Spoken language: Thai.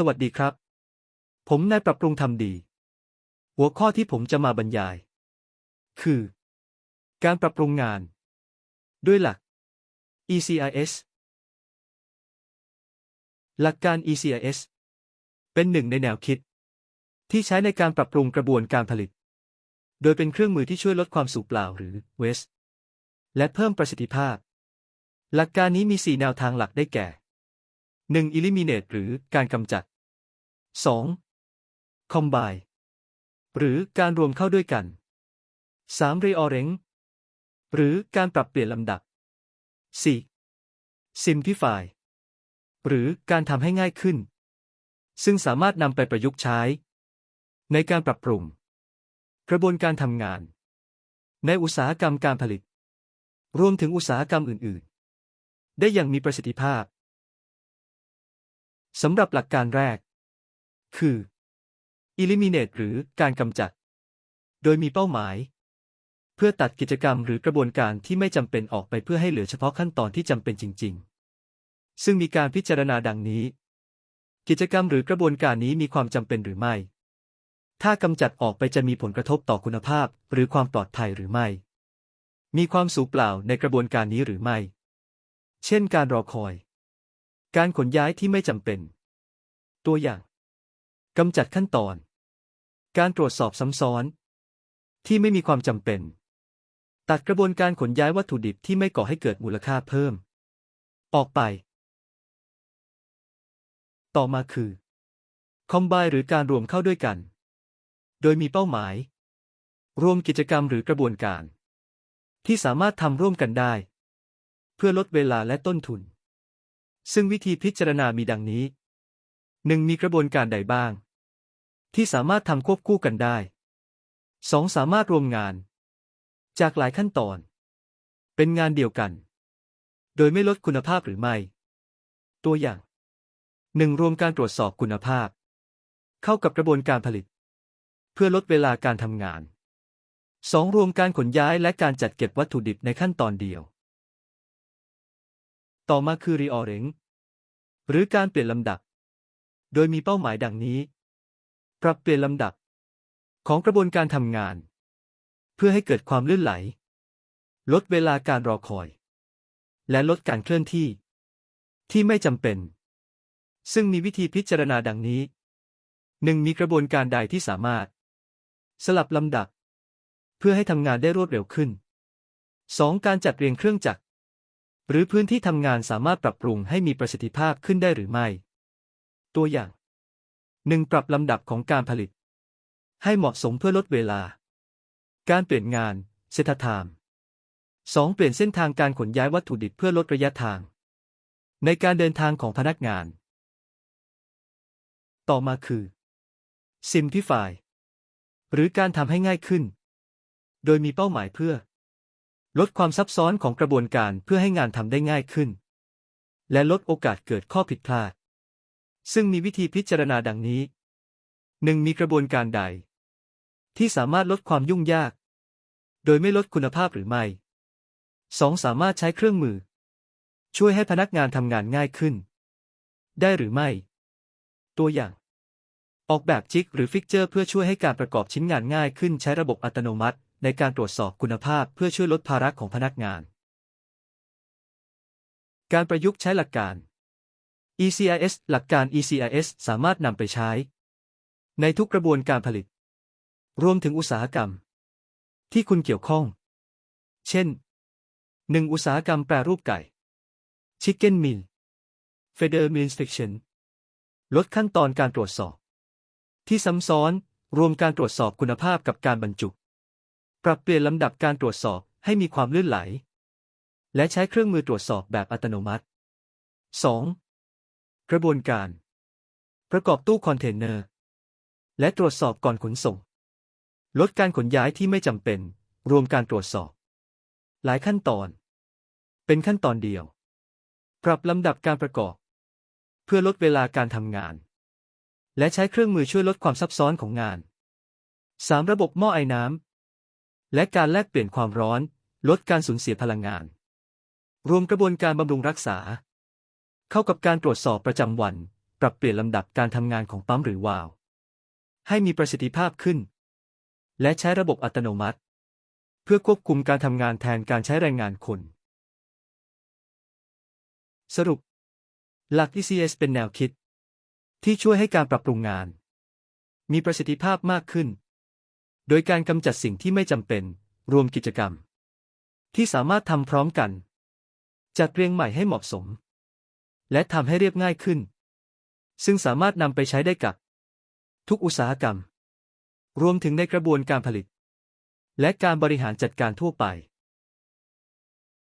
สวัสดีครับ ผมนายปรับปรุงทำดี หัวข้อที่ผมจะมาบรรยาย คือ การปรับปรุงงาน ด้วยหลัก ECIS หลักการ ECIS เป็นหนึ่งในแนวคิด ที่ใช้ในการปรับปรุงกระบวนการผลิต โดยเป็นเครื่องมือที่ช่วยลดความสูญเปล่าหรือ waste และเพิ่มประสิทธิภาพ หลักการนี้มี 4 แนวทางหลักได้แก่ 1. eliminate หรือการกำจัด 2. combine หรือการรวมเข้าด้วยกัน 3. rearrange หรือการปรับเปลี่ยนลำดับ 4. simplify หรือการทำให้ง่ายขึ้น ซึ่งสามารถนำไปประยุกต์ใช้ ในการปรับปรุง กระบวนการทำงาน ในอุตสาหกรรมการผลิต รวมถึงอุตสาหกรรมอื่น ๆ ได้อย่างมีประสิทธิภาพ สำหรับหลักการแรก คือ eliminate หรือการกำจัด โดยมีเป้าหมาย เพื่อตัดกิจกรรมหรือกระบวนการที่ไม่จำเป็นออกไปเพื่อให้เหลือเฉพาะขั้นตอนที่จำเป็นจริง ๆ ซึ่งมีการพิจารณาดังนี้ กิจกรรมหรือกระบวนการนี้มีความจำเป็นหรือไม่ ถ้ากำจัดออกไปจะมีผลกระทบต่อคุณภาพ หรือความปลอดภัยหรือไม่ มีความสูญเปล่าในกระบวนการนี้หรือไม่ เช่นการรอคอย การขนย้ายที่ไม่จำเป็น ตัวอย่างกำจัดขั้นตอน การตรวจสอบซ้ำซ้อน ที่ไม่มีความจำเป็น ตัดกระบวนการขนย้ายวัตถุดิบที่ไม่ก่อให้เกิดมูลค่าเพิ่ม ออกไป ต่อมาคือคอมไบหรือการรวมเข้าด้วยกัน โดยมีเป้าหมาย รวมกิจกรรมหรือกระบวนการ ที่สามารถทำร่วมกันได้ เพื่อลดเวลาและต้นทุน ซึ่งวิธีพิจารณามีดังนี้หนึ่งมีกระบวนการใดบ้าง ที่สามารถทำควบคู่กันได้ 2. สามารถรวมงาน จากหลายขั้นตอน เป็นงานเดียวกัน โดยไม่ลดคุณภาพหรือไม่ ตัวอย่าง 1. รวมการตรวจสอบคุณภาพ เข้ากับกระบวนการผลิต เพื่อลดเวลาการทำงาน 2. รวมการขนย้ายและการจัดเก็บวัตถุดิบในขั้นตอนเดียว ต่อมาคือ reorient หรือการเปลี่ยนลำดับ โดยมีเป้าหมายดังนี้ ปรับเปลี่ยนลำดับ ของกระบวนการทำงาน เพื่อให้เกิดความลื่นไหล ลดเวลาการรอคอย และลดการเคลื่อนที่ ที่ไม่จำเป็น ซึ่งมีวิธีพิจารณาดังนี้ 1. มีกระบวนการใดที่สามารถ สลับลำดับ เพื่อให้ทำงานได้รวดเร็วขึ้น 2. การจัดเรียงเครื่องจักร หรือพื้นที่ทำงานสามารถปรับปรุงให้มีประสิทธิภาพขึ้นได้หรือไม่ ตัวอย่าง 1. ปรับลำดับของการผลิต ให้เหมาะสมเพื่อลดเวลา การเปลี่ยนงานเซตไทม์ 2. เปลี่ยนเส้นทางการขนย้ายวัตถุดิบเพื่อลดระยะทาง ในการเดินทางของพนักงาน ต่อมาคือ Simplify หรือการทำให้ง่ายขึ้น โดยมีเป้าหมายเพื่อ ลดความซับซ้อนของกระบวนการเพื่อให้งานทำได้ง่ายขึ้น และลดโอกาสเกิดข้อผิดพลาด ซึ่งมีวิธีพิจารณาดังนี้ 1. มีกระบวนการใด ที่สามารถลดความยุ่งยาก โดยไม่ลดคุณภาพหรือไม่ 2. สามารถใช้เครื่องมือ ช่วยให้พนักงานทำงานง่ายขึ้น ได้หรือไม่ ตัวอย่าง ออกแบบจิกหรือฟิกเจอร์เพื่อช่วยให้การประกอบชิ้นงานง่ายขึ้นใช้ระบบอัตโนมัติ ในการตรวจสอบคุณภาพเพื่อช่วยลดภาระของพนักงาน การประยุกต์ใช้หลักการ ECIS หลักการ ECIS สามารถนำไปใช้ ในทุกกระบวนการผลิต รวมถึงอุตสาหกรรม ที่คุณเกี่ยวข้อง เช่น 1. อุตสาหกรรมแปรรูปไก่ Chicken Mill Feather Mill Inspection ลดขั้นตอนการตรวจสอบ ที่ซ้ำซ้อนรวมการตรวจสอบคุณภาพกับการบรรจุ ปรับเปลี่ยนลำดับการตรวจสอบให้มีความลื่นไหล และใช้เครื่องมือตรวจสอบแบบอัตโนมัติ 2. กระบวนการ ประกอบตู้คอนเทนเนอร์ และตรวจสอบก่อนขนส่ง ลดการขนย้ายที่ไม่จำเป็น รวมการตรวจสอบ หลายขั้นตอน เป็นขั้นตอนเดียว ปรับลำดับการประกอบ เพื่อลดเวลาการทำงาน และใช้เครื่องมือช่วยลดความซับซ้อนของงาน 3. ระบบหม้อไอน้ำ และการแลกเปลี่ยนความร้อน ลดการสูญเสียพลังงาน รวมกระบวนการบำรุงรักษา เข้ากับการตรวจสอบประจำวัน ปรับเปลี่ยนลำดับการทำงานของปั๊มหรือวาล์วให้มีประสิทธิภาพขึ้น และใช้ระบบอัตโนมัติ เพื่อควบคุมการทำงานแทนการใช้แรงงานคน สรุป หลัก ECS เป็นแนวคิด ที่ช่วยให้การปรับปรุงงาน มีประสิทธิภาพมากขึ้น โดยการกำจัดสิ่งที่ไม่จำเป็น รวมกิจกรรม ที่สามารถทำพร้อมกัน จัดเรียงใหม่ให้เหมาะสม และทำให้เรียบง่ายขึ้น ซึ่งสามารถนำไปใช้ได้กับ ทุกอุตสาหกรรม รวมถึงในกระบวนการผลิต และการบริหารจัดการทั่วไป